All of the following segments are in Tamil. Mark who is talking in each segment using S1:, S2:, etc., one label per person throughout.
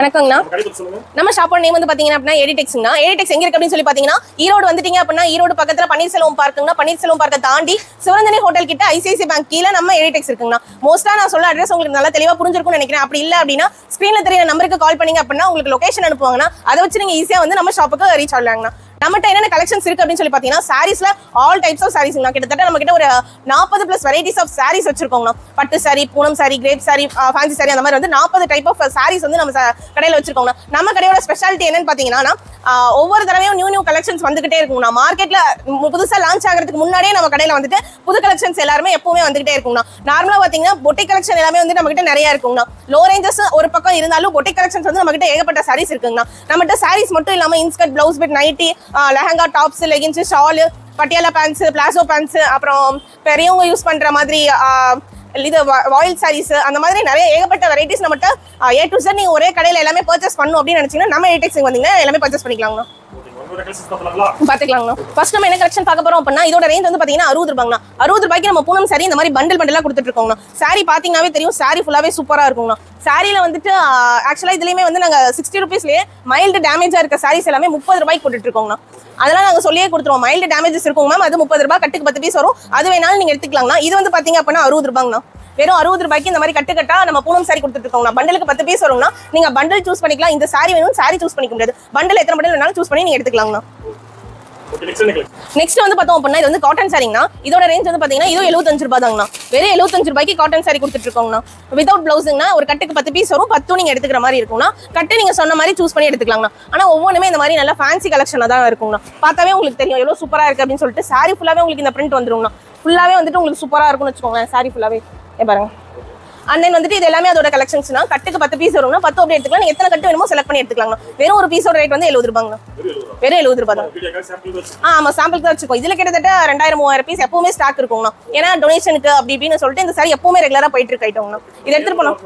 S1: வணக்கங்கண்ணா. நம்ம ஷாப்போட நேம் வந்து பாத்தீங்கன்னா அப்படின்னா எடிடெக்ஸ்ங்கண்ணா எடிடெக்ஸ் எங்க இருக்கு அப்படின்னு சொல்லி பாத்தீங்கன்னா ஈரோடு வந்துட்டீங்க அப்படின்னா ஈரோடு பக்கத்துல பன்னீர்செல்வம் பார்க்குங்கண்ணா பன்னீர்செல்வம் பார்க்க தாண்டி சிவரஞ்சனி ஹோட்டல் கிட்ட ஐசிஐசி பேங்க் கீழே நம்ம எடிடெக்ஸ் இருக்குங்கண்ணா. மோஸ்டா நான் சொல்ல அட்ரஸ் உங்களுக்கு நல்லா தெளிவா புரிஞ்சிருக்கும்னு நினைக்கிறேன். அப்படி இல்ல அப்படின்னா ஸ்கிரீன்ல தெரியற நம்பருக்கு கால் பண்ணீங்க அப்படின்னா உங்களுக்கு லொகேஷன் அனுப்புவாங்கன்னா அதை வச்சு நீங்க ஈஸியா வந்து நம்ம ஷாப்புக்கு ரீச் ஆகலாங்கண்ணா. நம்மகிட்ட என்னென்ன கலெக்ஷன்ஸ் இருக்கு அப்படின்னு சொல்லி பார்த்தீங்கன்னா சாரீஸ்ல ஆல் டைப்ஸ் ஆஃப் சாரீஸ் கிட்டத்தட்ட நம்ம கிட்ட ஒரு நாற்பது பிளஸ் வெரைட்டிஸ் ஆஃப் சாரீஸ் வச்சிருக்கோங்க. பட்டு சாரி பூனம் சாரி கிரேப் சாரி ஃபேன்சி சாரி அந்த மாதிரி வந்து நாற்பது டைப் ஆஃப் சாரீஸ் வந்து நம்ம ச- கடையில வச்சிருக்கோங்க. நம்ம கடையோட ஸ்பெஷாலிட்டி என்னன்னு பார்த்தீங்கன்னா ஒவ்வொரு தடவையும் நியூ நியூ கலெக்ஷன்ஸ் வந்துகிட்டே இருக்குங்கண்ணா மார்க்கெட்ல புதுசாக லான்ச் ஆகிறதுக்கு முன்னாடியே நம்ம கடையில் வந்துட்டு புது கலெக்ஷன்ஸ் எல்லாருமே எப்பவுமே வந்துகிட்டே இருக்குங்கண்ணா நார்மலாக பார்த்தீங்கன்னா பொட்டி கலெக்ஷன் எல்லாமே வந்து நம்ம கிட்ட நிறைய இருக்குங்கண்ணா லோ ரேஞ்சஸ் ஒரு பக்கம் இருந்தாலும் பொட்டி கலெக்ஷன்ஸ் வந்து நம்ம கிட்ட ஏகப்பட்ட சாரீஸ் இருக்குங்கண்ணா நம்மகிட்ட சாரீஸ் மட்டும் இல்லாமல் inskirt blouse bit nightie lehenga tops leggings shawl Patiala pants palazzo pants அப்புறம் பெரியவங்க யூஸ் பண்ணுற மாதிரி இது வாயில் சாரீஸ் அந்த மாதிரி நிறைய ஏகப்பட்ட வெரைட்டிஸ் நம்மகிட்ட ஏ டு சார் நீங்கள் ஒரே கடையில் எல்லாமே பர்ச்சேஸ் பண்ணணும் அப்படின்னு நினச்சிங்கன்னா நம்ம ஏடெக்ஸுக்கு வந்தீங்கன்னா எல்லாமே பர்ச்சேஸ் பண்ணிக்கலாங்கண்ணா
S2: ஓகே உங்களோட கலெக்ஷன்ஸ் பார்க்கலாங்களா
S1: பாத்துக்கலாங்கண்ணா ஃபர்ஸ்ட் நம்ம என்ன கலெக்ஷன் பார்க்க போறோம் அப்படின்னா இதோட ரேஞ்ச் வந்து பாத்தீங்கன்னா அறுபது ரூபாங்கண்ணா அறுபது ரூபாய்க்கு நம்ம பூனம் சாரி இந்த மாதிரி பண்டல் பண்டலா கொடுத்துட்டு இருக்கோங்கண்ணா சாரி பாத்தீங்கன்னாவே தெரியும் சாரி ஃபுல்லாவே சூப்பரா இருக்குங்கண்ணா. சாரியில வந்துட்டு ஆக்சுவலா இதுலயுமே வந்து நாங்க சிக்ஸ்டி ருபீஸ்லயே மைல்டு டேமேஜா இருக்க சாரீஸ் எல்லாமே முப்பது ரூபாய்க்கு போட்டுட்டு இருக்கோங்கண்ணா அதெல்லாம் நாங்க சொல்லியே கொடுத்துருவோம். மைல்டு டேமேஜஸ் இருக்கும் மேம் அது முப்பது ரூபாய் கட்டுக்கு பத்து பீஸ் வரும். அது வேணாலும் நீங்க எடுத்துக்கலாங்கண்ணா. இது வந்து பாத்தீங்க அப்படின்னா அறுபது ரூபாங்கண்ணா வெறும் அறுபது ரூபாய்க்கு இந்த மாதிரி கட்டுக்கட்டா நம்ம பூனம் சாரி கொடுத்துட்டு இருக்கோம்னா பண்டலுக்கு பத்து பீஸ் வரும்னா நீங்க பண்டல் சூஸ் பண்ணிக்கலாம். இந்த சாரி வேணும் சாரி சூஸ் பண்ணிக்க முடியாது. பண்டல் எத்தனை பண்டல் வேணாலும் சூஸ் பண்ணி நீங்க எடுத்துக்கலாங்கண்ணா.
S2: நெக்ஸ்ட்
S1: வந்து பார்த்தோம் அப்படின்னா இது வந்து காட்டன் சாரிங்கண்ணா இதோட ரேஞ்ச் வந்து பார்த்தீங்கன்னா இது எழுபத்தஞ்சு ரூபாய் தாங்கண்ணா வெறும் எழுபத்தஞ்சு ரூபாய்க்கு காட்டன் சாரி கொடுத்துட்டு இருக்கோங்கண்ணா. வித்தவுட் பிளவுஸுங்கண்ணா ஒரு கட்டுக்கு பத்து பீஸ் வரும். பத்தும் நீங்க எடுத்துக்கிற மாதிரி இருக்கும்னா கட்டு நீங்க சொன்ன மாதிரி சூஸ் பண்ணி எடுத்துக்கலாங்கண்ணா. ஆனா ஒவ்வொன்றுமே இந்த மாதிரி நல்லா ஃபேன்சி கலெக்ஷனாக தான் இருக்குங்கண்ணா. பார்த்தாவே உங்களுக்கு தெரியும் எவ்வளோ சூப்பராக இருக்கு அப்படின்னு சொல்லிட்டு சாரி ஃபுல்லாவே உங்களுக்கு இந்த பிரிண்ட் வந்துருங்கண்ணா. ஃபுல்லாவே வந்துட்டு உங்களுக்கு சூப்பராக இருக்கும்னு வச்சுக்கோங்களேன் சாரி ஃபுல்லாவே பாருங்க. அண்ட் தென் வந்துட்டு இது எல்லாமே அதோட கலெக்ஷன்ஸ்னா கட்டுக்கு பத்து பீஸ் வரும்னா பத்து அப்படி எடுத்துக்கலாம். நீங்க எத்தனை கட்டு வேணுமோ செலக்ட் பண்ணி எடுத்துக்கலாம் வெறும் ஒரு பீஸோட ரேட் வந்து எழுபது ரூபாங்க வெறும் எழுபது ரூபாய் தான்
S2: சாம்பிள்
S1: ஆமா சாம்பிள் தான் வச்சுக்கோ இதுல கிட்டத்தட்ட ரெண்டாயிரம் மூவாயிரம் பீஸ் எப்பவுமே ஸ்டாக் இருக்குங்கண்ணா. ஏன்னா டொனேஷனுக்கு அப்படி இப்படின்னு சொல்லிட்டு இந்த சாரி எப்பவுமே ரெகுலரா போயிட்டு இருக்கு ஐட்டம்ண்ணா இது எடுத்துட்டு போனோம்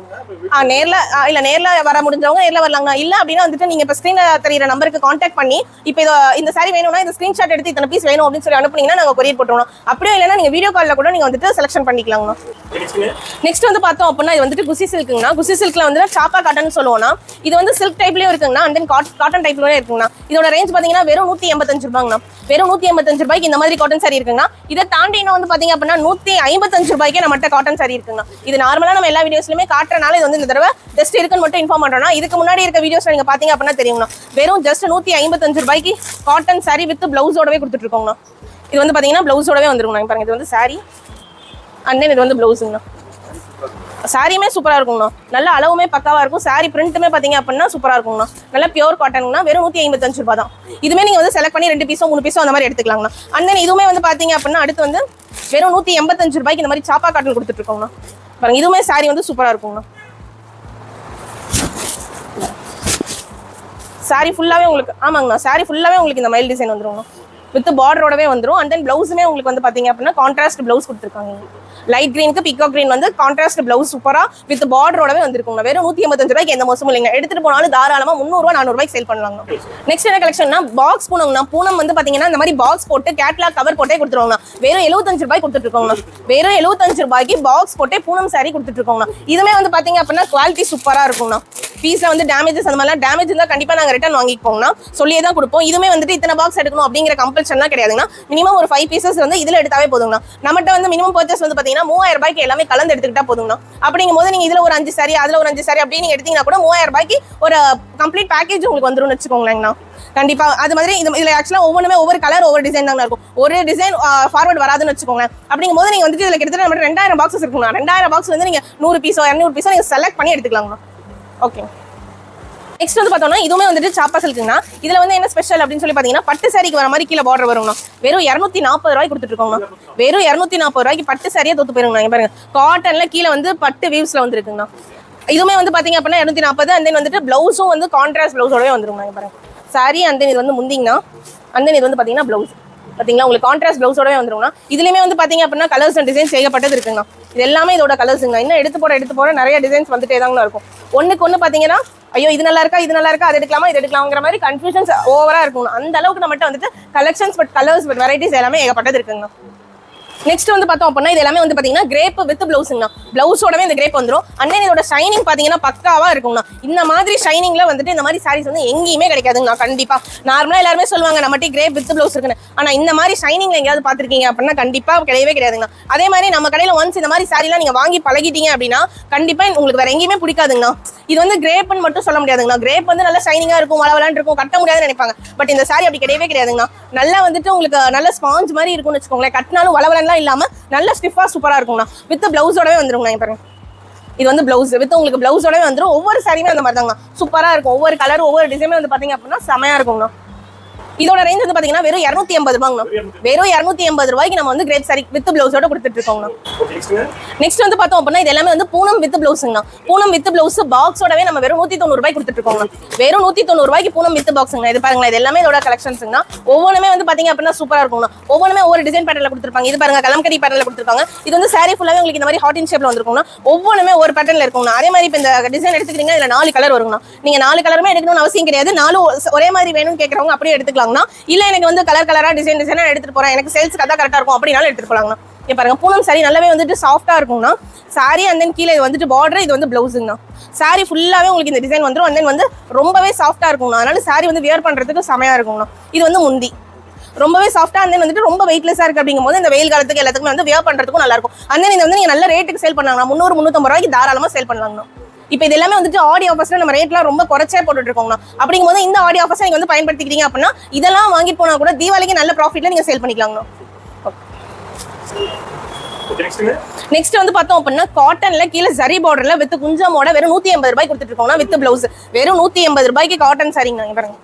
S1: ஆ நேர்ல இல்ல நேர்ல வர முடிஞ்சவங்க நேர்ல வரலாங்க இல்ல அப்படின்னா வந்துட்டு நீங்க இப்ப ஸ்கிரீன்ல தெரியுற நம்பருக்கு கான்டாக்ட் பண்ணி இப்போ இந்த சாரி வேணும்னா இந்த ஸ்கிரீன்ஷாட் எடுத்து இத்தனை பீஸ் வேணும் அப்படின்னு சொல்லி அனுப்புனீங்கன்னா நாங்க கொரியர் போட்டுருவோம். அப்படியே இல்லைன்னா நீங்க வீடியோ கால்ல கூட நீங்க வந்துட்டு செலக்ஷன் பண்ணிக்கலாங்கண்ணா.
S2: நெக்ஸ்ட்
S1: வந்து பார்த்தோம் அப்படின்னா இது வந்துட்டு குசி சில்க்குங்கண்ணா. குசி சில்க்ல வந்து சாப்பா காட்டன் சொல்லுவோம்னா இது வந்து சில்க் டைப்லயும் இருக்குங்கண்ணா. அண்ட் தென் காட்டன் டைப்லயே இருக்குங்கண்ணா. இதோட ரேஞ்ச் பாத்தீங்கன்னா வெறும் நூத்தி எண்பத்தஞ்சு ரூபாங்கண்ணா. வெறும் நூத்தி எண்பத்தஞ்சு ரூபாய்க்கு இந்த மாதிரி காட்டன் சாரி இருக்குங்கண்ணா. இதை தாண்டி இன்னும் வந்து பாத்தீங்க அப்படின்னா நூத்தி ஐம்பத்தஞ்சு ரூபாய்க்கே நம்மகிட்ட காட்டன் சாரி இருக்குங்கண்ணா. இது நார்மலா நம்ம எல்லா வீடியோஸ்லயுமே காட்டுறனால இது வந்து இந்த தடவை ஜஸ்ட் இருக்குன்னு மட்டும் இன்ஃபார்ம் பண்றோம்னா இதுக்கு முன்னாடி இருக்க வீடியோஸ்ல நீங்க பாத்தீங்க அப்படின்னா தெரியுங்கண்ணா. வெறும் ஜஸ்ட் நூத்தி ஐம்பத்தஞ்சு ரூபாய்க்கு காட்டன் சாரி வித் பிளவுஸோடவே கொடுத்துட்டு இருக்கோங்கண்ணா. இது வந்து பாத்தீங்கன்னா பிளவுஸோடவே வந்துருங்கண்ணா. பாருங்க இது வந்து சாரி அண்ட் தென் இது வந்து ப்ளவுஸுங்கண்ணா சாரியுமே சூப்பராக இருக்குங்கண்ணா. நல்ல அளவுமே பக்காவாக இருக்கும். சாரி பிரிண்ட்டுமே பார்த்தீங்க அப்படின்னா சூப்பராக இருக்குங்கண்ணா. நல்ல பியூர் காட்டனுங்கண்ணா வெறும் நூற்றி ஐம்பத்தஞ்சு ரூபா தான் இதுமே நீங்கள் வந்து செலக்ட் பண்ணி ரெண்டு பீஸோ மூணு பீஸோ அந்த மாதிரி எடுத்துக்கலாங்கண்ணா. அண்ட் தென் இதுவுமே வந்து பார்த்தீங்க அப்படின்னா அடுத்து வந்து வெறும் நூற்றி எண்பத்தஞ்சு ரூபாய்க்கு இந்த மாதிரி சாப்பா காட்டன் கொடுத்துட்டு இருக்கோங்கண்ணா பாருங்க இதுவுமே சாரி வந்து சூப்பராக இருக்குங்கண்ணா. சாரி ஃபுல்லாகவே உங்களுக்கு ஆமாங்கண்ணா. சாரி ஃபுல்லாகவே உங்களுக்கு இந்த மயில் டிசைன் வந்துருங்கண்ணா. வித் பார்டரோடவே வந்துடும் அண்ட் தென் ப்ளவுஸுமே உங்களுக்கு வந்து பார்த்தீங்க அப்படின்னா கான்ட்ராஸ்ட் ப்ளவுஸ் கொடுத்துருக்காங்க. லைட் கிரீனுக்கு பிக்கோ கிரீன் வந்து கான்ட்ராஸ்ட் பிளவுஸ் சூப்பராக வித் பார்டரோடவே வந்திருக்கும் வெறும் நூற்றி ஐம்பத்தஞ்சு ரூபாய்க்கு எந்த மோசமும் இல்லைங்க. எடுத்துட்டு போனாலும் தாராளமாக முந்நூறுவா நானூறுபாய்க்கு சேல் பண்ணலாங்க. நெக்ஸ்ட் என்ன கலெக்ஷன்னா பாக்ஸ் பூனம்னா பூனம் வந்து பார்த்தீங்கன்னா இந்த மாதிரி பாக்ஸ் போட்டு கேட்லாக் கவர் போட்டே கொடுத்துருவாங்க. வெறும் எழுபத்தஞ்சு ரூபாய் கொடுத்துட்ருக்கோங்கண்ணா வெறும் எழுபத்தஞ்சு ரூபாய்க்கு பாக்ஸ் போட்டே பூனம் சாரி கொடுத்துட்டு இருக்கோங்கண்ணா இதுமே வந்து பார்த்தீங்க அப்படின்னா குவாலிட்டி சூப்பரா இருக்கும்ண்ணா பீஸில் வந்து டேமேஜஸ் அந்த மாதிரிலாம் டேமேஜ் இருந்தால் கண்டிப்பாக நாங்க ரிட்டர்ன் வாங்கிப்போம்னா சொல்லியே தான் கொடுப்போம். இதுவுமே வந்துட்டு இத்தனை பாக்ஸ் எடுக்கணும் அப்படிங்கிற கம்பல்ஷன்லாம் கிடையாதுங்கண்ணா மினிமம் ஒரு ஃபைவ் பீசஸ் வந்து இதில் எடுத்தாவே போதுங்கண்ணா நம்மகிட்ட வந்து மினிமம் பர்ச்சேஸ் வந்து பார்த்தீங்கன்னா பார்த்தீங்கன்னா மூவாயிரம் ரூபாய்க்கு எல்லாமே கலந்து எடுத்துக்கிட்டா போதுங்கண்ணா. அப்படிங்கும் போது நீங்க இதுல ஒரு அஞ்சு சாரி அதுல ஒரு அஞ்சு சாரி அப்படி நீங்க எடுத்தீங்கன்னா கூட மூவாயிரம் ரூபாய்க்கு ஒரு கம்ப்ளீட் பேக்கேஜ் உங்களுக்கு வந்துரும்னு வச்சுக்கோங்களேங்கண்ணா. கண்டிப்பா அது மாதிரி இது இதுல ஆக்சுவலா ஒவ்வொன்றுமே ஒவ்வொரு கலர் ஒவ்வொரு டிசைன் தாங்க இருக்கும். ஒரு டிசைன் ஃபார்வர்ட் வராதுன்னு வச்சுக்கோங்க அப்படிங்கும் போது நீங்க வந்துட்டு இதுல கிட்டத்தட்ட நம்ம ரெண்டாயிரம் பாக்ஸஸ் இருக்குங்களா ரெண்டாயிரம் பாக்ஸ் வந்து நீங்க நூறு பீஸோ இரநூறு பீஸோ நீங்க செலக்ட் பண்ணி எடுத்துக்கலாங்கண்ணா. ஓகே நெக்ஸ்ட் வந்து பார்த்தோம்னா இதுவுமே வந்துட்டு சாப்பா சில்க்குங்கண்ணா. இதில் வந்து என்ன ஸ்பெஷல் அப்படின்னு சொல்லி பார்த்தீங்கன்னா பட்டு சாரிக்கு வர மாதிரி கீழே பார்டர் வருங்கண்ணா. வெறும் இரநூத்தி நாற்பது ரூபாய்க்கு கொடுத்துருக்கோங்கண்ணா வெறும் இரநூத்தி நாற்பது ரூபாய்க்கு பட்டு சாரியே தொத்து போயிருங்கண்ணா பாருங்க. காட்டனில் கீழே வந்து பட்டு வீவ்ஸில் வந்துருக்குங்கண்ணா. இதுவுமே வந்து பார்த்தீங்க அப்படின்னா இரநூத்தி நாற்பது அண்ட் தென் வந்துட்டு ப்ளவுஸும் வந்து கான்ட்ராஸ்ட் ப்ளவுஸோடவே வந்துருங்கண்ணா பாருங்க. சாரி அண்ட் தென் இது வந்து முந்திங்கண்ணா. அண்ட் தென் இது வந்து பார்த்தீங்கன்னா ப்ளவுஸ் பார்த்தீங்களா? உங்களுக்கு கான்ட்ராஸ்ட் ப்ளவுஸோடவே வந்துருங்கண்ணா. இதுலையுமே வந்து பார்த்தீங்க அப்படின்னா கலர்ஸ் அண்ட் டிசைன்ஸ் ஏகப்பட்டது இருக்குங்கண்ணா. இது எல்லாமே இதோட கலர்ஸுங்க இன்னும் எடுத்து போட எடுத்து போட நிறைய டிசைன்ஸ் வந்துட்டே தாங்கண்ணா இருக்கும். ஒன்றுக்கு ஒன்று பார்த்தீங்கன்னா ஐயோ இது நல்லா இருக்கா இது நல்லா இருக்கா அது எடுக்கலாமா இது எடுக்கலாங்கிற மாதிரி கன்ஃபியூஷன்ஸ் ஓவரா இருக்கும் அந்த அளவுக்கு நம்மகிட்ட வந்துட்டு collections but colours but varieties எல்லாமே ஏகப்பட்டது இருக்குங்க நெக்ஸ்ட் வந்து பார்த்தோம் அப்படின்னா இது எல்லாமே வந்து பார்த்தீங்கன்னா கிரேப் வித் பிளவுஸுங்கண்ணா பிளவுஸோடவே இந்த கிரேப் வந்துடும் அண்ணன் இதோட ஷைனிங் பார்த்தீங்கன்னா பக்காவாக இருக்கும்ண்ணா. இந்த மாதிரி ஷைனிங்ல வந்துட்டு இந்த மாதிரி சாரீஸ் வந்து எங்கேயுமே கிடைக்காதுங்கண்ணா. கண்டிப்பாக நார்மலாக எல்லாருமே சொல்லுவாங்க நம்மகிட்ட கிரேப் வித் பிளவுஸ் இருக்குன்னு. ஆனால் இந்த மாதிரி ஷைனிங்ல எங்கேயாவது பார்த்துருக்கீங்க அப்படின்னா கண்டிப்பாக கிடையவே கிடையாதுங்கண்ணா. அதே மாதிரி நம்ம கடையில் ஒன்ஸ் இந்த மாதிரி சாரிலாம் நீங்கள் வாங்கி பழகிட்டீங்க அப்படின்னா கண்டிப்பாக உங்களுக்கு வேற எங்கேயுமே பிடிக்காதுங்கண்ணா. இது வந்து கிரேப்னு மட்டும் சொல்ல முடியாதுங்கண்ணா. கிரேப் வந்து நல்லா ஷைனிங்காக இருக்கும் வளவலான் இருக்கும் கட்ட முடியாதுன்னு நினைப்பாங்க. பட் இந்த சாரி அப்படி கிடையவே கிடையாதுங்கண்ணா. நல்லா வந்துட்டு உங்களுக்கு நல்ல ஸ்பாஞ்ச் மாதிரி இருக்கும்னு வச்சுக்கோங்களேன். கட்டினாலும் வளவலன்லாம் இல்லாம நல்ல ஸ்டிஃபாக சூப்பரா இருக்கும்ண்ணா வித் ப்ளவுஸோடவே வந்துருங்கண்ணா பாருங்க. இது வந்து பிளவுஸ் வித் உங்களுக்கு பிளவுஸோடவே வந்துரும். ஒவ்வொரு சாரியுமே அந்த மாதிரி தாங்க சூப்பரா இருக்கும். ஒவ்வொரு கலர் ஒவ்வொரு டிசைனுமே வந்து பாத்தீங்க அப்படின்னா செமையாக இருக்கும்ண்ணா இதோட ரேஞ்ச் வந்து பாத்தீங்கன்னா வெறும் இரநூத்தி எண்பது ரூபாங்கண்ணா வெறும் இரநூத்தி எண்பது ரூபாய்க்கு நம்ம வந்து கிரேப் சாரி வித் பிளவுஸோட கொடுத்துட்டு இருக்கோங்கண்ணா நெக்ஸ்ட் வந்து பார்த்தோம் அப்படின்னா இது எல்லாமே வந்து பூனம் வித் பிளவுஸுங்கண்ணா பூனம் வித் பிளவுஸ் பாக்ஸோடவே நம்ம வெறும் நூத்தி தொண்ணூறு ரூபாய் கொடுத்துட்டு இருக்கோங்க வெறும் நூத்தி தொண்ணூறு ரூபாய்க்கு பூனம் வித் பாக்ஸுங்க இது பாருங்களேன் இது எல்லாமே இதோட கலெக்ஷன்ஸ்ங்கண்ணா ஒவ்வொன்றுமே வந்து பாத்தீங்க அப்படின்னா சூப்பரா இருக்கும்ண்ணா ஒவ்வொன்றுமே ஒவ்வொரு டிசைன் பேட்டர்ல கொடுத்துருப்பாங்க. இது பாருங்க கலம்கரி பேட்டர்ல கொடுத்துருக்காங்க இது வந்து சாரி ஃபுல்லாவே உங்களுக்கு இந்த மாதிரி ஹாட் இன் ஷேப்ல வந்திருக்கும்னா ஒவ்வொன்றுமே ஒரு பேட்டர்ல இருக்கும்ண்ணா அதே மாதிரி இப்போ இந்த டிசைன் எடுத்துக்கிறீங்க இதுல நாலு கலர் வருங்கண்ணா நீங்க நாலு கலருமே எடுக்கணும்னு அவசியம் கிடையாது. நாலு ஒரே மாதிரி வேணும்னு கேட்கறவங்க அப்படியே போலாங்கண்ணா இல்லை எனக்கு வந்து கலர் கலரா டிசைன் டிசைனாக எடுத்துட்டு போறேன். எனக்கு சேல்ஸ் அதான் கரெக்டாக இருக்கும் அப்படினாலும் எடுத்துட்டு போலாங்கண்ணா. இங்க பாருங்க பூனம் சாரி நல்லாவே வந்துட்டு சாஃப்டாக இருக்கும்னா சாரி அண்ட் தென் கீழே இது வந்துட்டு பார்டர் இது வந்து ப்ளவுஸுங்கண்ணா சாரி ஃபுல்லாவே உங்களுக்கு இந்த டிசைன் வந்துரும். அண்ட் தென் வந்து ரொம்பவே சாஃப்டாக இருக்கும்ண்ணா அதனால சாரி வந்து வியர் பண்றதுக்கு செமையாக இருக்கும்ண்ணா இது வந்து முந்தி. ரொம்பவே சாஃப்டாக அண்ட் தென் வந்துட்டு ரொம்ப வெயிட்லெஸ்ஸாக இருக்குது அப்படிங்கும் போது இந்த வெயில் காலத்துக்கு எல்லாத்துக்குமே வந்து வியர் பண்றதுக்கும் நல்லா இருக்கும். அண்ட் தென் இதை வந்து நீங்கள் நல்ல ரேட்டுக்கு சேல் பண்ணாங்கண்ணா முந்நூறு முந்நூற்றம்பது ரூபாய்க்கு தாராளமா சேல் பண்ணலாங்கண்ணா. இப்போ இது எல்லாமே வந்துட்டு ஆடி ஆஃபர்ஸ்ல நம்ம ரேட்லாம் ரொம்ப குறைச்சே போட்டுட்டு இருக்கோம்னா அப்படிங்கும்போது இந்த ஆடி ஆஃபர்ஸ் நீங்க வந்து பயன்படுத்திக்கிறீங்க அப்படின்னா இதெல்லாம் வாங்கிட்டு போனா கூட தீபாவளிக்கு நல்ல ப்ராஃபிட்ல நீங்க சேல் பண்ணிக்கலாங்கண்ணா. நெக்ஸ்ட் வந்து பார்த்தோம் அப்படின்னா காட்டன்ல கீழே ஜரி பார்டர்ல வித் குஞ்சமோட வெறும் நூத்தி எண்பது ரூபாய் கொடுத்துட்டு இருக்கோம்னா வித் பிளவுஸ் வெறும் நூத்தி எண்பது ரூபாய்க்கு காட்டன் சாரிங்க பாருங்க.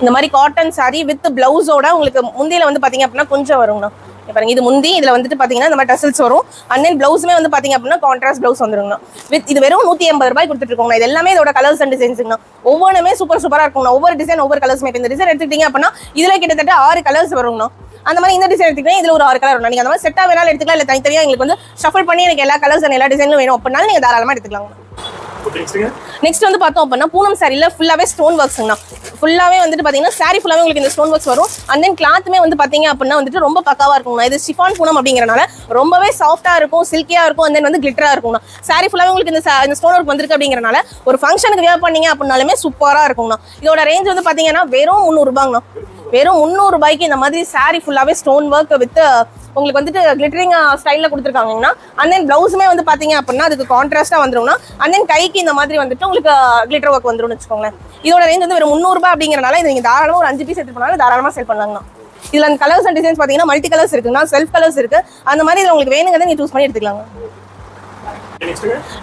S1: இந்த மாதிரி காட்டன் சாரி வித் பிளவுஸோட உங்களுக்கு முந்தியில வந்து பாத்தீங்க அப்படின்னா கொஞ்சம் வருங்கண்ணா. பாருங்க இது முந்தி இதுல வந்துட்டு பாத்தீங்கன்னா இந்த மாதிரி டசல்ஸ் வரும். அண்ட் தென் பிளவுஸுமே வந்து பாத்தீங்க அப்படின்னா கான்ட்ராஸ்ட் பிளவுஸ் வந்துருங்கண்ணா. வித் இது வெறும் நூத்தி எண்பது ரூபாய் கொடுத்துட்டு இது எல்லாமே இதோட கலர்ஸ் அண்ட் டிசைன்ஸுங்கண்ணா ஒவ்வொன்றுமே சூப்பர் சூப்பரா இருக்கும்ண்ணா ஒவ்வொரு டிசைன் ஒவ்வொரு கலர்ஸுமே இப்போ இந்த டிசைன் எடுத்துக்கிட்டீங்க அப்படின்னா இதுல கிட்டத்தட்ட ஆறு கலர்ஸ் வருங்கண்ணா. அந்த மாதிரி இந்த டிசைன் எடுத்துக்கிட்டா இதுல ஒரு ஆறு கலர் வரும் நீங்க அந்த மாதிரி செட்டா வேணாலும் எடுத்துக்கலாம். இல்ல தனித்தனியா எங்களுக்கு வந்து ஷஃபல் பண்ணி எனக்கு எல்லா கலர்ஸ் அண்ட் எல்லா டிசைனும் வேணும் அப்படின்னாலும் நீங்க தாராளமா எடுத்துக்கலாம் நெக்ஸ்ட் வந்து பார்த்தோம் அப்படின்னா பூனம் சாரியில் ஃபுல்லாகவே ஸ்டோன் ஒர்க்ஸ்ங்கண்ணா ஃபுல்லாகவே வந்துட்டு பார்த்தீங்கன்னா சாரி ஃபுல்லாகவே உங்களுக்கு இந்த ஸ்டோன் ஒர்க்ஸ் வரும். அண்ட் தென் கிளாத்துமே வந்து பார்த்தீங்க அப்படின்னா வந்துட்டு ரொம்ப பக்காவாக இருக்கும்ண்ணா இது ஷிஃபான் பூனம் அப்படிங்கிறனால ரொம்பவே சாஃப்ட்டாக இருக்கும் சில்கியாக இருக்கும் அண்ட் தென் வந்து கிளிட்டராக இருக்கும்ண்ணா சாரி ஃபுல்லாகவே உங்களுக்கு இந்த இந்த ஸ்டோன் ஒர்க் வந்திருக்கு அப்படிங்கிறனால ஒரு ஃபங்க்ஷனுக்கு வியர் பண்ணீங்க அப்படின்னாலுமே சூப்பராக இருக்கும்ண்ணா இதோட ரேஞ்ச் வந்து பார்த்தீங்கன்னா வெறும் முந்நூறுபாங்கண்ணா வெறும் முந்நூறுபாய்க்கு இந்த மாதிரி சாரி ஃபுல்லாகவே ஸ்டோன் ஒர்க் வித் உங்களுக்கு வந்துட்டு கிளிட்டரிங் ஸ்டைலில் கொடுத்துருக்காங்கன்னா அண்ட் தென் ப்ளவுஸுமே வந்து பார்த்தீங்க அப்படின்னா அதுக்கு கான்ட்ராஸ்ட்டாக வந்துரும்னா அண்ட் தென் கைக்கு இந்த மாதிரி வந்துட்டு உங்களுக்கு uh, கிளிட்டர் ஒர்க் வந்துரும்னு வச்சுக்கோங்களேன். இதோட ரேஞ்ச் வந்து ஒரு முந்நூறுபா அப்படிங்கிறனால இது நீங்கள் தாராளமாக ஒரு அஞ்சு பீஸ் எடுத்து போனாலும் தாராளமாக செல் பண்ணலாங்கண்ணா இதில் அந்த கலர்ஸ் அண்ட் டிசைன்ஸ் பார்த்தீங்கன்னா மல்டி கலர்ஸ் இருக்குன்னா செல்ஃப் கலர்ஸ் இருக்கு. அந்த மாதிரி இதில் உங்களுக்கு வேணுங்கிறத நீங்கள் சூஸ் பண்ணி எடுத்துக்கலாங்க.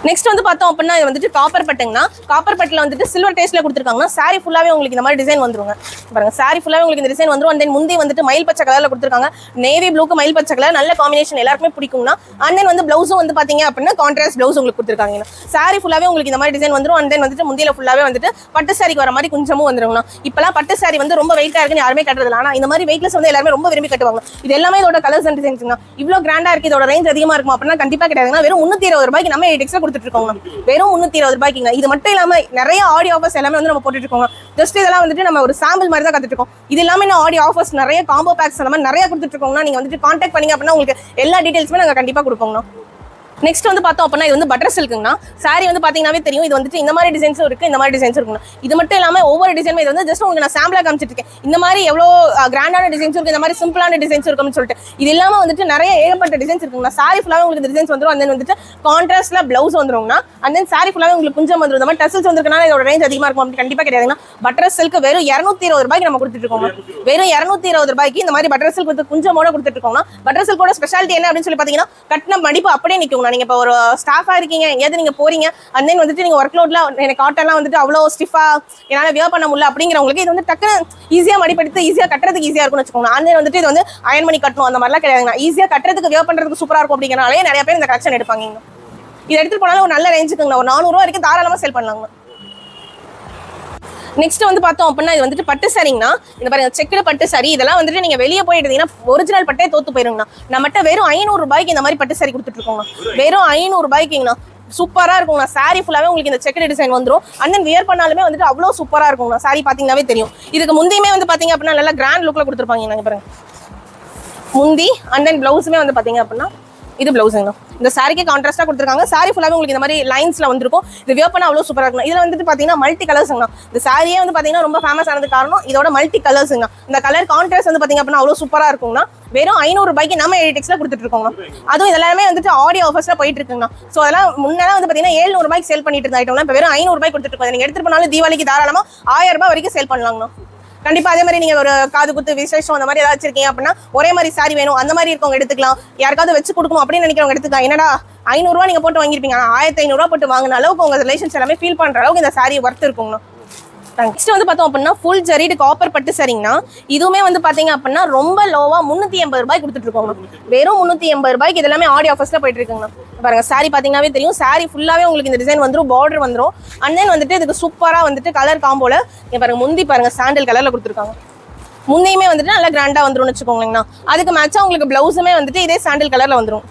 S1: நெக்ஸ்ட் வந்து பார்த்தோம் அப்படின்னா இது வந்துட்டு காப்பர் பட்டுங்கன்னா காப்பர் பட்டில் வந்துட்டு சில்வர் டேஸ்ட்ல கொடுத்துருக்காங்கன்னா சாரி ஃபுல்லாவே உங்களுக்கு இந்த மாதிரி டிசைன் வந்துருங்க. பாருங்க சாரி ஃபுல்லாவே உங்களுக்கு இந்த டிசைன் வந்துரும். அண்ட் தென் முந்தி வந்துட்டு மயில் பச்சை கலர்ல கொடுத்துருக்காங்க. நேவி ப்ளூக்கு மயில் பச்சை கலர் நல்ல காம்பினேஷன் எல்லாருக்குமே பிடிக்கும்னா அண்ட் தென் வந்து பிளவுஸும் வந்து பாத்தீங்க அப்படின்னா கான்ட்ராஸ்ட் பிளவுஸ் உங்களுக்கு கொடுத்துருக்காங்க சாரி ஃபுல்லாவே உங்களுக்கு இந்த மாதிரி டிசைன் வந்துரும். அண்ட் தென் வந்துட்டு முந்தியில ஃபுல்லாவே வந்துட்டு பட்டு சாரிக்கு வர மாதிரி கொஞ்சமும் வந்துருங்கண்ணா. இப்பெல்லாம் பட்டு சாரி வந்து ரொம்ப வெயிட்டா இருக்குன்னு யாருமே கட்டுறதில்ல. ஆனா இந்த மாதிரி வெயிட்லெஸ் வந்து எல்லாருமே ரொம்ப விரும்பி கட்டுவாங்க இது எல்லாமே இதோட கலர்ஸ் அண்ட் டிசைன்ஸ்ங்க இவ்வளோ கிராண்டா இருக்கு இதோட ரேஞ்ச் அதிகமா இருக்கும் அப்படின்னா கண்டிப்பா கிடையாதுன்னா வெறும் முன்னூத்தி இருபது ரூபாய் ரூபாய்க்கு நம்ம எயிட் எக்ஸ்ட்ரா கொடுத்துட்டு இருக்கோங்க வெறும் முன்னூத்தி இருபது ரூபாய்க்குங்க. இது மட்டும் இல்லாம நிறைய ஆடியோ ஆஃபர்ஸ் எல்லாமே வந்து நம்ம போட்டுட்டு இருக்கோங்க ஜஸ்ட் இதெல்லாம் வந்துட்டு நம்ம ஒரு சாம்பிள் மாதிரி தான் கத்துட்டு இருக்கோம் இது எல்லாமே இன்னும் ஆடியோ ஆஃபர்ஸ் நிறைய காம்போ பேக்ஸ் அந்த மாதிரி நிறைய கொடுத்துட்டு இருக்கோம்னா நீங்க வந்துட்டு கான்டாக்ட் பண்ணீங்க அப்படின்னா உங்களுக்கு எல்லா டீடைல்ஸுமே நாங்க கண்டிப்பா கொடுப்போம்னா நெக்ஸ்ட் வந்து பார்த்தோம் அப்படின்னா இது வந்து பட்டர் சில்க்குங்கண்ணா சாரி வந்து பார்த்தீங்கன்னாவே தெரியும். இது வந்துட்டு இந்த மாதிரி டிசைன்ஸும் இருக்குது இந்த மாதிரி டிசைன்ஸ் இருக்குண்ணா. இது மட்டும் இல்லாமல் ஒவ்வொரு டிசைனும் இது வந்து ஜஸ்ட் உங்களுக்கு நான் சாம்பிளாக காமிச்சிருக்கேன். இந்த மாதிரி எவ்வளோ கிராண்டான டிசைன்ஸ் இருக்குது இந்த மாதிரி சிம்பிளான டிசைன்ஸ் இருக்கும்னு சொல்லிட்டு. இது இல்லாமல் வந்துட்டு நிறைய ஏகப்பட்ட டிசைன்ஸ் இருக்குங்கண்ணா. சாரி ஃபுல்லாகவே உங்களுக்கு டிசைன்ஸ் வந்துடும் அண்ட் தென் வந்துட்டு கான்ட்ராஸ்டில் ப்ளவுஸ் வந்துருங்கண்ணா. அண்ட் தென் சாரி ஃபுல்லாகவே உங்களுக்கு குஞ்சம் வந்துடும் இந்த மாதிரி டசல்ஸ் வந்திருக்கனால இதோட ரேஞ்ச் அதிகமாக இருக்கும் அப்படி கண்டிப்பாக கிடையாதுங்கண்ணா. பட்டர் சில்க் வெறும் இரநூத்தி இருபது ரூபாய்க்கு நம்ம கொடுத்துட்டு இருக்கோம் வெறும் இரநூத்தி இருபது ரூபாய்க்கு இந்த மாதிரி பட்டர் சில்க் வந்து குஞ்சமோட கொடுத்துட்டு இருக்கோம்னா பட்டர் சில்கோட ஸ்பெஷாலிட்டி என்ன அப்படின்னு சொல்லி பார்த்தீங்கன்னா கட்டின மடிப்பு அப்படியே நிற்கும் நீங்கள் இப்போ ஒரு ஸ்டாஃபா இருக்கீங்க எங்கேயாவது நீங்கள் போறீங்க அண்ட் தென் வந்துட்டு நீங்கள் ஒர்க் லோட்ல எனக்கு காட்டன்லாம் வந்துட்டு அவ்வளோ ஸ்டிஃபாக என்னால் வியர் பண்ண முடியல அப்படிங்கிறவங்களுக்கு இது வந்து டக்குன்னு ஈஸியாக மடிப்படுத்து ஈஸியாக கட்டுறதுக்கு ஈஸியாக இருக்கும்னு வச்சுக்கோங்க. அண்ட் வந்துட்டு இது வந்து அயன் பண்ணி கட்டணும் அந்த மாதிரிலாம் கிடையாதுங்க. ஈஸியாக கட்டுறதுக்கு வியர் பண்ணுறதுக்கு சூப்பராக இருக்கும் அப்படிங்கிறனாலே நிறைய பேர் இந்த கலெக்ஷன் எடுப்பாங்க இதை இது எடுத்துட்டு போனாலும் ஒரு நல்ல ரேஞ்சுக்குங்க ஒரு நானூறுரூவா வரைக்கும் தாராளமாக செல் பண்ணலாங்க. நெக்ஸ்ட் வந்து பார்த்தோம் அப்படின்னா இது வந்துட்டு பட்டு சாரிங்கண்ணா. இந்த பாருங்க செக்கில் பட்டு சாரி. இதெல்லாம் வந்துட்டு நீங்க வெளியே போயிட்டு இருந்தீங்கன்னா ஒரிஜினல் பட்டே தோத்து போயிருங்கண்ணா. நம்மகிட்ட வெறும் ஐநூறு ரூபாய்க்கு இந்த மாதிரி பட்டு சாரி கொடுத்துட்டு இருக்கோங்க வெறும் ஐநூறு ரூபாய்க்குங்கண்ணா. சூப்பரா இருக்குங்கண்ணா. சாரி ஃபுல்லாவே உங்களுக்கு இந்த செக்கு டிசைன் வந்துடும் அண்ட் தென் வியர் பண்ணாலுமே வந்துட்டு அவ்வளோ சூப்பரா இருக்குங்கண்ணா. சாரி பாத்தீங்கன்னாவே தெரியும். இதுக்கு முந்தையுமே வந்து பாத்தீங்க அப்படின்னா நல்லா கிராண்ட் லுக்ல கொடுத்துருப்பாங்க. நாங்க பாருங்க. முந்தி அண்ட் தென் ப்ளவுஸுமே வந்து பார்த்தீங்க அப்படின்னா இது பிளவுஸுங்க இந்த சாரிக்கு கான்ட்ராஸ்டாக கொடுத்துருக்காங்க. சாரி ஃபுல்லாகவே உங்களுக்கு இந்த மாதிரி லைன்ஸில் வந்திருக்கும். இது வியர் பண்ண அவ்வளோ சூப்பராக இருக்கும் இதில் வந்துட்டு பார்த்தீங்கன்னா மல்டி கலர்ஸுங்க இந்த சாரியே வந்து பார்த்தீங்கன்னா ரொம்ப ஃபேமஸ் ஆனது காரணம் இதோட மல்டி கலர்ஸுங்க இந்த கலர் கான்ட்ராஸ்ட் வந்து பார்த்தீங்க அப்படின்னா அவ்வளோ சூப்பராக இருக்குங்கண்ணா. வெறும் ஐநூறு ரூபாய்க்கு நம்ம எடிடெக்ஸில் கொடுத்துட்டு இருக்கோங்க அதுவும் இதெல்லாமே வந்துட்டு ஆடியோ ஆஃபர்ஸில் போயிட்டு இருக்குங்க ஸோ அதெல்லாம் முன்னெல்லாம் வந்து பார்த்தீங்கன்னா ஏழ்நூறு ரூபாய்க்கு சேல் பண்ணிட்டு இருந்த ஐட்டம்லாம் இப்போ வெறும் ஐநூறு ரூபாய் கொடுத்துட்டு இருக்கோம். நீங்க எடுத்துட்டு போனாலும் தீபாவளிக்கு தாராளமா ஆயிரம் ரூபாய் வரைக்கும் சேல் பண்ணலாங்கண்ணா. கண்டிப்பா அதே மாதிரி நீங்க ஒரு காது குத்து விசேஷம் அந்த மாதிரி ஏதாச்சும் இருக்கீங்க அப்படின்னா ஒரே மாதிரி சாரி வேணும். அந்த மாதிரி இருக்கவங்க எடுத்துக்கலாம். யாருக்காவது வச்சு கொடுக்கணும் அப்படின்னு நினைக்கிறவங்க எடுத்துக்கலாம். என்னடா ஐநூறுரூவா நீங்க போட்டு வாங்கிருப்பீங்க ஆனா ஆயிரத்தி ஐநூறுரூவா போட்டு வாங்கின அளவுக்கு உங்க ரிலேஷன்ஸ் எல்லாமே ஃபீல் பண்ற அளவுக்கு இந்த சாரி ஒர்த் இருக்குங்கண்ணா. நெக்ஸ்ட் வந்து பார்த்தோம் அப்படின்னா ஃபுல் ஜரீடு காப்பர் பட்டு சரிங்கண்ணா இதுவுமே வந்து பார்த்தீங்க அப்படின்னா ரொம்ப லோவா முந்நூற்றி எண்பது ரூபாய் கொடுத்துட்டு வெறும் முந்நூற்றி எண்பது ரூபாய்க்கு இது எல்லாமே ஆடி ஆஃபர்ஸில் போயிட்டு இருக்குங்கண்ணா. பாருங்க சாரி பார்த்தீங்கன்னாவே தெரியும். சாரி ஃபுல்லாகவே உங்களுக்கு இந்த டிசைன் வந்துடும் பார்டர் வந்துடும் அண்ட் தென் வந்துட்டு இதுக்கு சூப்பராக வந்துட்டு கலர் காம்போல இங்க பாருங்க முந்தி பாருங்க சாண்டல் கலரில் கொடுத்துருக்காங்க. முந்தையுமே வந்துட்டு நல்லா கிராண்டாக வந்துடும் வச்சுக்கோங்களேங்கண்ணா. அதுக்கு மேட்சாக உங்களுக்கு ப்ளவுஸுமே வந்துட்டு இதே சாண்டல் கலரில் வந்துடும்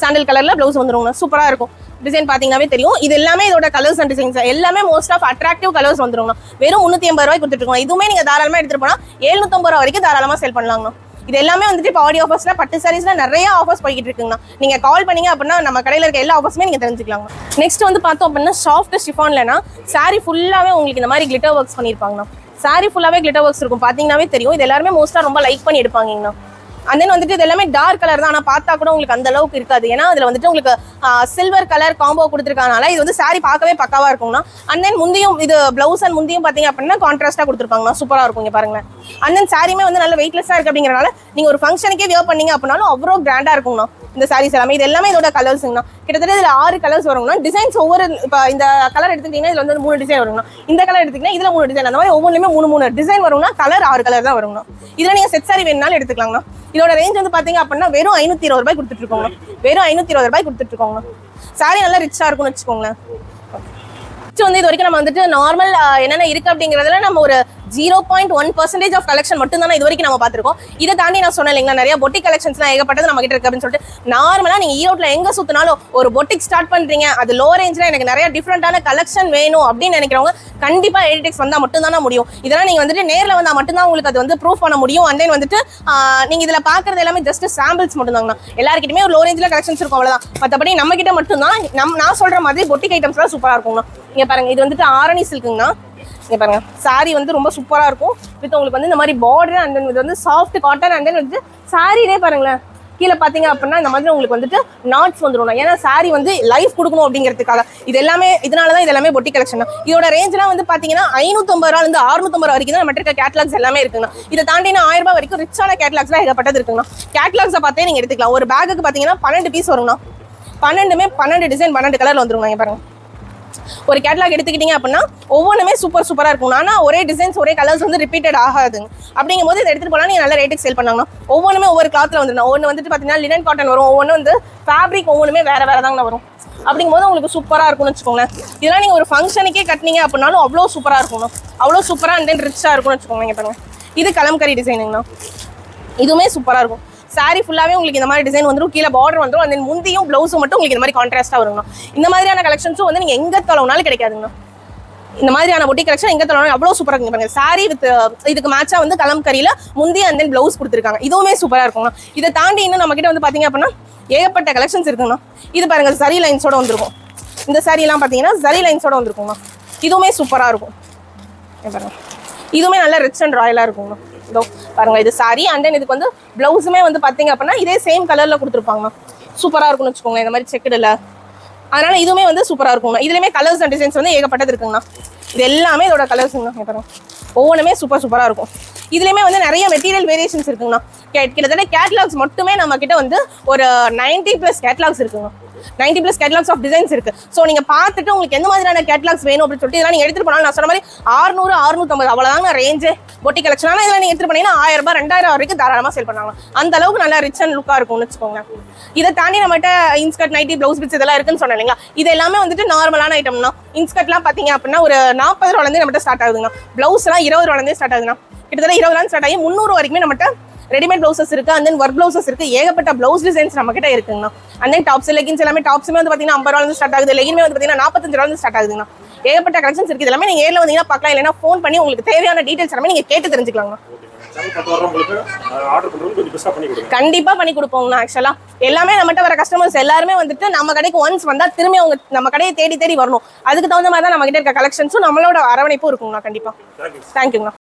S1: சாண்டல் கலரில் ப்ளவுஸ் வந்துருங்கண்ணா. சூப்பராக இருக்கும். டிசைன் பார்த்தீங்கன்னாவே தெரியும். இது எல்லாமே இதோட கலர்ஸ் அண்ட் டிசைன்ஸ் எல்லாமே மோஸ்ட் ஆஃப் அட்ராக்டிவ் கலர்ஸ் வந்துருங்க வெறும் முந்நூற்றி ஐம்பது ரூபாய் கொடுத்துருக்கோம் இதுவுமே நீங்கள் தாராளமாக எடுத்துகிட்டு போனால் எழுநூத்தம்பது ரூபா வரைக்கும் தாராளமாக சேல் பண்ணலாங்கண்ணா. இது எல்லாமே வந்துட்டு பாடி ஆஃபர்ஸ்ல பட்டு சாரீஸ்ல நிறைய ஆஃபர்ஸ் போய்கிட்டு இருக்குங்கண்ணா. நீங்க கால் பண்ணீங்க அப்படின்னா நம்ம கடையில இருக்க எல்லா ஆஃபர்ஸுமே நீங்க தெரிஞ்சுக்கலாம் நெக்ஸ்ட் வந்து பார்த்தோம் அப்படின்னா சாஃப்ட் ஷிஃபான்லனா சாரி ஃபுல்லாவே உங்களுக்கு இந்த மாதிரி கிளிட்டர் ஒர்க்ஸ் பண்ணியிருப்பாங்கண்ணா. சாரி ஃபுல்லாவே கிளிட்டர் ஒர்க்ஸ் இருக்கும். பாத்தீங்கன்னாவே தெரியும். இது எல்லாருமே மோஸ்டா ரொம்ப லைக் பண்ணி எடுப்பாங்கண்ணா அண்ட் தென் வந்துட்டு இது எல்லாமே டார்க் கலர் தான். ஆனால் பார்த்தா கூட உங்களுக்கு அந்த அளவுக்கு இருக்காது. ஏன்னா அதில் வந்துட்டு உங்களுக்கு சில்வர் கலர் காம்போ கொடுத்துருக்கனால இது வந்து saree பார்க்கவே பக்காவாக இருக்கும்னா அண்ட் தென் முந்தையும் இது ப்ளவுஸ் அண்ட் முந்தியும் பார்த்தீங்க அப்படின்னா கான்ட்ராஸ்ட்டாக கொடுத்துருப்பாங்கண்ணா. சூப்பராக இருக்கும் இங்க பாருங்களேன். அண்ட் தென் சாரியுமே வந்து நல்ல வெயிட்லெஸ்ஸாக இருக்கு அப்படிங்கிறனால நீங்கள் ஒரு ஃபங்க்ஷனுக்கே வியர் பண்ணீங்க அப்படின்னாலும் அவ்வளோ கிராண்டாக இருக்கும்ண்ணா. இந்த சாரீஸ் எல்லாமே. இது எல்லாமே இதோட கலர்ஸுங்கண்ணா கிட்டத்தட்ட இதில் ஆறு கலர்ஸ் வருங்கண்ணா டிசைன்ஸ் ஒவ்வொரு இப்போ இந்த கலர் எடுத்துக்கிட்டீங்கன்னா இதில் வந்து மூணு டிசைன் வருங்கண்ணா இந்த கலர் எடுத்துக்கிட்டீங்கன்னா இதில் மூணு டிசைன் அந்த மாதிரி ஒவ்வொன்றுமே மூணு மூணு டிசைன் வருங்கண்ணா கலர் ஆறு கலர் தான் வருங்கண்ணா இதில் நீங்கள் செட் சாரி வேணுனாலும் எடுத்துக்கலாங்கண்ணா. இதோட ரேஞ்ச் வந்து பார்த்தீங்க அப்படின்னா வெறும் ஐநூற்றி இருபது ரூபாய் கொடுத்துட்டு வெறும் ஐநூற்றி இருபது ரூபாய் கொடுத்துட்டு இருக்கோங்கண்ணா சாரி நல்லா ரிச்சாக இருக்கும்னு வச்சுக்கோங்களேன். ஃபர்ஸ்ட் வந்து இது வரைக்கும் நம்ம வந்துட்டு நார்மல் என்னென்ன இருக்கு அப்படிங்கிறதுல நம்ம ஒரு zero point one percentage of collection மட்டும் தான் இது வரைக்கும் நம்ம பார்த்துருக்கோம். இதை தாண்டி நான் சொன்னேன் இல்லைங்களா நிறைய பொட்டிக் கலெக்ஷன்ஸ்லாம் ஏகப்பட்டது நம்ம கிட்ட இருக்கு அப்படின்னு சொல்லிட்டு. நார்மலாக நீங்கள் ஈரோட்டில் எங்கே சுற்றினாலும் ஒரு பொட்டிக் ஸ்டார்ட் பண்ணுறீங்க அது லோ ரேஞ்சில் எனக்கு நிறைய டிஃப்ரெண்டான கலெக்ஷன் வேணும் அப்படின்னு நினைக்கிறவங்க கண்டிப்பாக எடிடெக்ஸ் வந்தால் மட்டும் தானே முடியும். இதெல்லாம் நீங்கள் வந்துட்டு நேரில் வந்தால் மட்டும்தான் உங்களுக்கு அது வந்து ப்ரூவ் பண்ண முடியும். அண்ட் தென் வந்துட்டு நீங்கள் இதில் பார்க்குறது எல்லாமே ஜஸ்ட் சாம்பிள்ஸ் மட்டும்தாங்கண்ணா. எல்லாருக்கிட்டுமே ஒரு லோ ரேஞ்சில் கலெக்ஷன்ஸ் இருக்கும் அவ்வளோதான் மற்றபடி நம்ம கிட்ட மட்டும்தான் நம் நான் சொல்கிற மாதிரி பொட்டிக் ஐட்டம்ஸ்லாம் சூப்பராக இருக்கும்ண்ணா இங்கே பாருங்கள் இது வந்துட்டு ஆரணி சில்க்குங்கண்ணா இங்க பாருங்க. சாரி வந்து ரொம்ப சூப்பராக இருக்கும். வித் உங்களுக்கு வந்து இந்த மாதிரி பார்டர் அண்ட் தென் இது வந்து சாஃப்ட் காட்டன் அண்ட் தென் வந்து சாரிலே பாருங்களேன். கீழே பார்த்தீங்க அப்படின்னா இந்த மாதிரி உங்களுக்கு வந்துட்டு நாட்ஸ் வந்துடும் ஏன்னா சாரி வந்து லைஃப் கொடுக்கணும் அப்படிங்கிறதுக்காக. இது எல்லாமே இதனால தான் இது எல்லாமே பொட்டி கலெக்ஷன் தான் இதோட ரேஞ்செலாம் வந்து பார்த்தீங்கன்னா ஐநூற்றம்பது ரூபாலேருந்து அறுநூத்தம்பது ரூபா வரைக்கும் தான் நம்ம இருக்க கேட்லாக்ஸ் எல்லாமே இருக்குங்கண்ணா. இதை தாண்டினா ஆயிரம் ரூபாய் வரைக்கும் ரிச்சான கேட்லாக்ஸ்லாம் ஏகப்பட்டது இருக்குங்கண்ணா. கேட்லாக்ஸை பார்த்தே நீங்கள் எடுத்துக்கலாம். ஒரு பேக்குக்கு பார்த்தீங்கன்னா பன்னெண்டு பீஸ் வருங்கண்ணா. பன்னெண்டுமே பன்னெண்டு டிசைன் பன்னெண்டு கலரில் வந்துருங்க இங்க பாருங்க. ஒரு கேட்லாக் எடுத்துக்கிட்டீங்க அப்படின்னா ஒவ்வொன்றுமே சூப்பர் சூப்பராக இருக்கும் ஆனால் ஒரே டிசைன்ஸ் ஒரே கலர்ஸ் வந்து ரிப்பீட்டட் ஆகாதுங்க அப்படிங்கும் போது இதை எடுத்துகிட்டு போனால் நீங்கள் நல்ல ரேட்டுக்கு சேல் பண்ணாங்கன்னா ஒவ்வொன்றுமே ஒவ்வொரு கிளாத்தில் வந்துடும் ஒன்று வந்துட்டு பார்த்தீங்கன்னா லினன் காட்டன் வரும். ஒவ்வொன்று வந்து ஃபேப்ரிக் ஒவ்வொன்றுமே வேறு வேறு தாங்க வரும். அப்படிங்கும்போது உங்களுக்கு சூப்பராக இருக்கும்னு வச்சுக்கோங்களேன். இதெல்லாம் நீங்கள் ஒரு ஃபங்க்ஷனுக்கே கட்டினீங்க அப்படின்னாலும் அவ்வளோ சூப்பராக இருக்கணும் அவ்வளோ சூப்பராக அண்ட் தென் ரிச்சாக இருக்கும்னு வச்சுக்கோங்க இங்க பாருங்க. இது கலம்கரி டிசைனுங்கண்ணா இதுவுமே சூப்பராக இருக்கும். சாரி ஃபுல்லாகவே உங்களுக்கு இந்த மாதிரி டிசைன் வந்துடும் கீழே பார்டர் வந்துடும் அந்த முந்தியும் ப்ளவுஸும் மட்டும் உங்களுக்கு இந்த மாதிரி கான்ட்ராஸ்ட்டாக வருங்கண்ணா. இந்த மாதிரியான கலெக்ஷன்ஸும் வந்து நீங்கள் எங்கே தொலைவுனாலும் கிடைக்காதுங்கண்ணா. இந்த மாதிரியான பொட்டி கலெக்ஷன் எங்க தரணும் அவ்வளோ சூப்பராக இருக்குங்க பாருங்க. சாரி வித் uh, இதுக்கு மேட்சா வந்து கலம்கரியில முந்தி அண்ட் தென் ப்ளவுஸ் கொடுத்துருக்காங்க. இதுவுமே சூப்பராக இருக்குங்க இதை தாண்டி இன்னும் நம்ம கிட்ட வந்து பாத்தீங்க அப்படின்னா ஏகப்பட்ட கலெக்ஷன்ஸ் இருக்குங்கண்ணா. இது பாருங்க சரி லைன்ஸோட வந்திருக்கும். இந்த saree எல்லாம் பாத்தீங்கன்னா சரி லைன்ஸோட வந்திருக்குங்கண்ணா. இதுவுமே சூப்பராக இருக்கும். பாருங்க. இதுவுமே நல்ல ரிச் அண்ட் ராயலாக இருக்குங்கண்ணா. இதோ பாருங்க இது சாரி அண்ட் தென் இதுக்கு வந்து பிளவுஸுமே வந்து பார்த்தீங்க அப்படின்னா இதே சேம் கலரில் கொடுத்துருப்பாங்கண்ணா சூப்பராக இருக்கும்னு வச்சுக்கோங்க இந்த மாதிரி செக்குடில் அதனால இதுவுமே வந்து சூப்பராக இருக்கும்ண்ணா இதுலேயுமே கலர்ஸ் அண்ட் டிசைன்ஸ் வந்து ஏகப்பட்டது இருக்குங்கண்ணா. இது எல்லாமே இதோட கலர்ஸுங்கண்ணா இங்க பாருங்க. ஒவ்வொன்றுமே சூப்பர் சூப்பராக இருக்கும். இதுலேயுமே வந்து நிறைய மெட்டீரியல் வேரியேஷன்ஸ் இருக்குங்கண்ணா. கிட்டத்தட்ட கேட்லாக்ஸ் மட்டுமே நம்ம கிட்ட வந்து ஒரு 90 ப்ளஸ் கேட்லாக்ஸ் இருக்குங்கண்ணா. 90 ப்ளஸ் கேட்லாக்ஸ் ஆஃப் டிசைன்ஸ் இருக்கு. ஸோ நீங்க பார்த்துட்டு உங்களுக்கு எந்த மாதிரியான கேட்லாக்ஸ் வேணும் அப்படின்னு சொல்லிட்டு இதெல்லாம் நீங்க எடுத்துட்டு போனாலும் நான் சொன்ன மாதிரி ஆறுநூறு அறுநூற்றம்பது அவ்வளோதாங்க ரேஞ்சு பொட்டி கலெக்ஷன் ஆனால் இதெல்லாம் நீங்க எடுத்துட்டு போனீங்கன்னா ஆயிரம் ரூபாய் ரெண்டாயிரம் வரைக்கும் தாராளமாக சேல் பண்ணலாம். அந்த அளவுக்கு நல்லா ரிச் அண்ட் லுக்காக இருக்கும்னு வச்சுக்கோங்க இதை தாண்டி நம்மகிட்ட இன்ஸ்கர்ட் நைட்டி ப்ளவுஸ் பிட்ஸ் இதெல்லாம் இருக்குன்னு சொன்னேன் இல்லைங்களா? இது எல்லாமே வந்துட்டு நார்மலான ஐட்டம்னா இன்ஸ்கர்ட்லாம் பார்த்தீங்க அப்படின்னா ஒரு நாற்பது ரூபாலேருந்து நம்மகிட்ட ஸ்டார்ட் ஆகுதுங்க. ப்ளவுஸ்லாம் இருபது ரூபாலேருந்தே ஸ்டார்ட் ஆகுதுங்க. கிட்டத்தட்ட இருபது ரூபா ஸ்டார்ட் ஆகி முந்நூறு வரைக்குமே நம்மகிட்ட ரெடிமேட் ப்ளவுசஸ் இருக்கு அண்ட் தென் ஒர்க் ப்ளவுசஸ் இருக்கு. ஏகப்பட்ட ப்ளவுஸ் டிசைன்ஸ் நம்ம கிட்ட இருக்குங்கண்ணா. அண்ட் தென் டாப்ஸ் லெகின்ஸ் எல்லாமே டாப்ஸுமே வந்து பார்த்தீங்கன்னா ஐம்பது ரூபாய் ஸ்டார்ட் ஆகுது. லெகின்மே வந்து பார்த்தீங்கன்னா நாற்பத்தஞ்சு ரூபா ஸ்டார்ட் ஆகுதுங்கண்ணா. ஏகப்பட்ட கலெக்ஷன்ஸ் இருக்கு. எல்லாமே நீங்க ஏர்ல வந்தீங்கன்னா பார்க்கலாம். இல்லைன்னா ஃபோன் பண்ணி உங்களுக்கு தேவையான டீடைல்ஸ் எல்லாமே நீங்க கேட்டு
S2: கொடுங்க
S1: கண்டிப்பா பண்ணி கொடுப்போங்கண்ணா ஆக்சுவலா எல்லாமே நம்மகிட்ட வர கஸ்டமர்ஸ் எல்லாருமே வந்துட்டு நம்ம கடைக்கு ஒன்ஸ் வந்தா திரும்பி அவங்க நம்ம கடையை தேடி தேடி வரணும். அதுக்கு தகுந்த மாதிரி தான் நம்ம கிட்ட இருக்க கலெக்ஷன்ஸும் நம்மளோட அரவணைப்பும் இருக்குங்கண்ணா கண்டிப்பா.
S2: தேங்க்யூ
S1: தேங்க்யூங்கண்ணா